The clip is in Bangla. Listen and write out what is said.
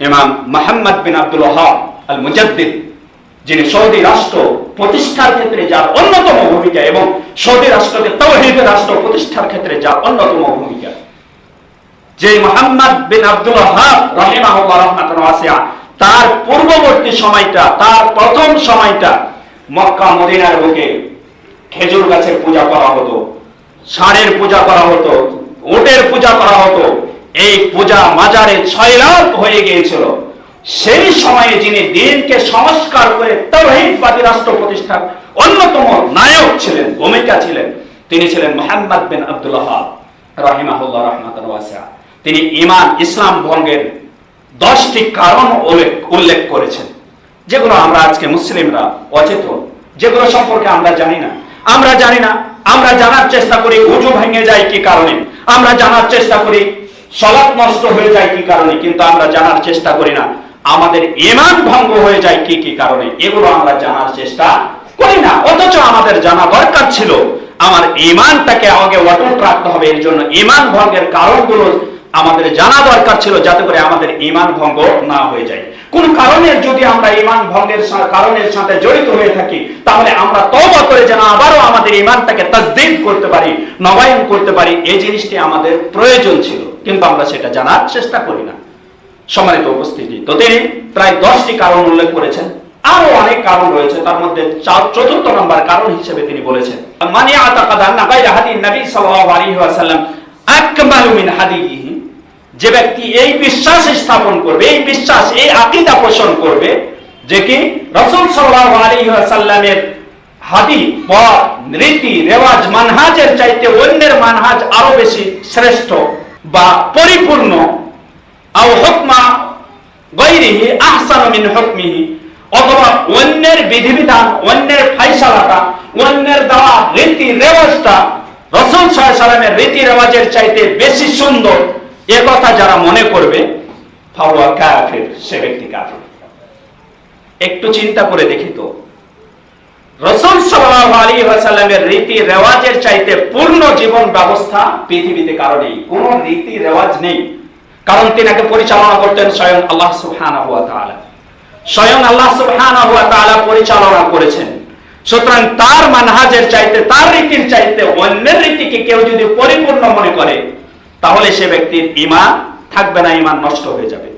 ইমাম মোহাম্মদ বিন আব্দুল ওয়াহাব আল মুজাদ্দিদ যিনি সৌদি রাষ্ট্র প্রতিষ্ঠার ক্ষেত্রে যার অন্যতম ভূমিকা এবং সৌদি রাষ্ট্রকে তৌহিদের রাষ্ট্র প্রতিষ্ঠার ক্ষেত্রে যার অন্যতম ভূমিকা। যে মোহাম্মদ বিন আব্দুল ওয়াহাব রাহিমাহুল্লাহ রাহমাতুন ওয়াসিয়া, তার পূর্ববর্তী সময়টা, তার প্রথম সময়টা মক্কা, মদিনার বুকে খেজুর গাছের পূজা করা হতো, ষাঁড়ের পূজা করা হতো, উটের পূজা করা হতো এই পূজা মাজারে ছয় লাখ হয়ে গিয়েছিল। সেই সময়ে যিনি দিনকে সংস্কার করে তৌহিদবাদী রাষ্ট্র প্রতিষ্ঠার অন্যতম নায়ক ছিলেন, ভূমিকা ছিলেন, তিনি ছিলেন মোহাম্মদ বিন আব্দুল্লাহ রাহিমাহুল্লাহ ওয়াসিয়া। তিনি ইমান ইসলাম ভঙ্গের দশটি কারণ উল্লেখ করেছেন, যেগুলো আমরা আজকে মুসলিমরা অচেতন, যেগুলো সম্পর্কে আমরা জানি না। আমরা জানি না, আমরা জানার চেষ্টা করি, উজু ভেঙে যায় কি কারণে? আমরা জানার চেষ্টা করি সলাপ নষ্ট হয়ে যায় কি কারণে? কিন্তু আমরা জানার চেষ্টা করি না। আমাদের ইমান ভঙ্গ হয়ে যায় কি কি কারণে? এগুলো আমরা জানার চেষ্টা করি না। অথচ আমাদের জানা দরকার ছিল। আমার ইমানটাকে আমাকে অটুট রাখতে হবে। এর জন্য ইমান ভঙ্গের কারণগুলো আমাদের জানা দরকার ছিল, যাতে করে আমাদের ইমান ভঙ্গ না হয়ে যায়। কোন কারণের যদি আমরা ইমান ভঙ্গের কারণের সাথে জড়িত হয়ে থাকি, তাহলে আমরা তওবা করে যেন আবারও আমাদের ইমানটাকে তাজদিদ করতে পারি, নবায়ন করতে পারি। এই জিনিসটি আমাদের প্রয়োজন ছিল। কিন্তু আমরা সেটা জানার চেষ্টা করি না। সম্মানিত উপস্থিতি, তো তিনি প্রায় দশটি কারণ উল্লেখ করেছেন। আরও অনেক কারণ রয়েছে, তার মধ্যে চতুর্থ নম্বর কারণ হিসেবে তিনি বলেছেন। মানে যে ব্যক্তি এই বিশ্বাস স্থাপন করবে, এই বিশ্বাস, এই আকীদা পোষণ করবে যে কি রাসূল সাল্লাল্লাহু আলাইহি ওয়াসাল্লামের হাদি, পথ, রীতি, রেওয়াজ, মানহাজের চাইতে অন্যের মানহাজ আরও বেশি শ্রেষ্ঠ। বা পরিপূর্ণ। অথবা অন্যের বিধিবিধান, অন্যের ফাইসালাটা, অন্যের দেওয়া রীতি রেওয়াজটা রসুল রীতি রেওয়াজের চাইতে বেশি সুন্দর। এ কথা যারা মনে করবে সে ব্যক্তি কাফির। একটু চিন্তা করে দেখি তো। রসুল সাল্লাল্লাহু আলাইহি ওয়াসাল্লামের রীতি রেওয়াজের চাইতে পূর্ণ জীবন ব্যবস্থা পৃথিবীতে কারও নেই কোন রীতি রেওয়াজ নেই। কারণ তিনাকে পরিচালনা করতেন স্বয়ং আল্লাহ তাআলা। স্বয়ং আল্লাহ তাআলা পরিচালনা করেছেন। সুতরাং তার মানহাজের চাইতে, তার রীতির চাইতে অন্যের রীতিকে কেউ যদি পরিপূর্ণ মনে করে, তাহলে সে ব্যক্তির ঈমান থাকবে না, ঈমান নষ্ট হয়ে যাবে।